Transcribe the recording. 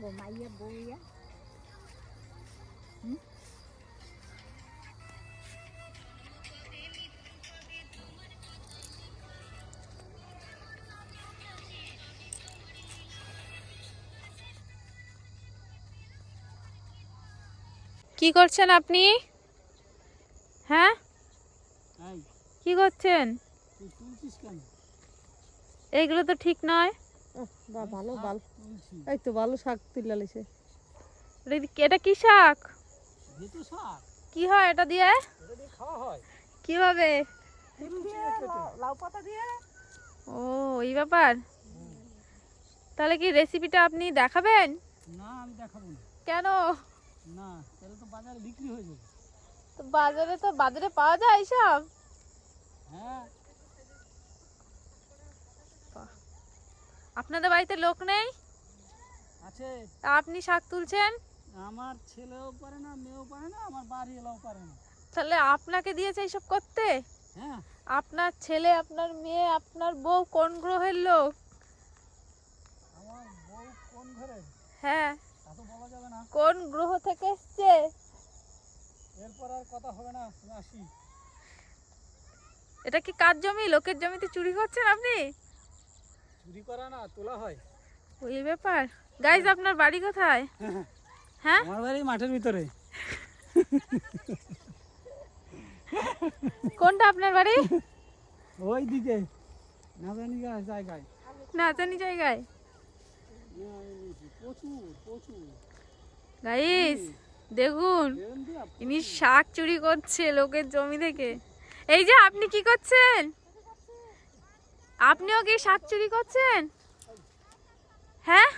গো মাইয়া বউয়া কি করছেন আপনি? হ্যাঁ? এই। কি করছেন? এইগুলো তো ঠিক নয়। বা ভালো ভালো। এই তো ভালো শাক তুলে লাইছে এটা কি- এটা কি শাক? শাক। কি হয় এটা দিয়ে? এটা দিয়ে খাওয়া হয়। কীভাবে? লাউ পাতা দিয়ে? ও এই ব্যাপার? তাহলে কি রেসিপিটা আপনি দেখাবেন? না আমি দেখাবো না। কেন? না তাহলে তো বাজারে বিক্রি হয়ে যাবে। তো বাজারে তো বাজারে পাওয়া যায় সব হ্যাঁ আপনাদের বাড়িতে লোক নেই? আছে। তা আপনি শাক তুলছেন? আমার ছেলেও পারে না মেয়েও পারে না আমার বাড়ি এলাও পারে না। তাহলে আপনাকে দিয়েছে এইসব করতে? হ্যাঁ। আপনার ছেলে আপনার মেয়ে আপনার বউ কোন গ্রহের লোক? আমার বউ কোন ঘরে? হ্যাঁ। তা তো বলা যাবে না। কোন গ্রহ থেকে এসছে? এরপর আর কথা হবে না আসি। এটা কি কার জমি? লোকের জমিতে চুরি করছেন আপনি? চুরি করা না তোলা হয়। ওই ব্যাপার। গাইজ আপনার বাড়ি কোথায়? হ্যাঁ? আমার বাড়ি মাঠের ভিতরে। কোনটা আপনার বাড়ি? ওই দিকে। না জানি জায়গায়। না জানি জায়গায়। গাইস দেখুন ইনি শাক চুরি করছে লোকের জমি থেকে। এই যে আপনি কি করছেন? আপনিও কি শাক চুরি করছেন? হ্যাঁ?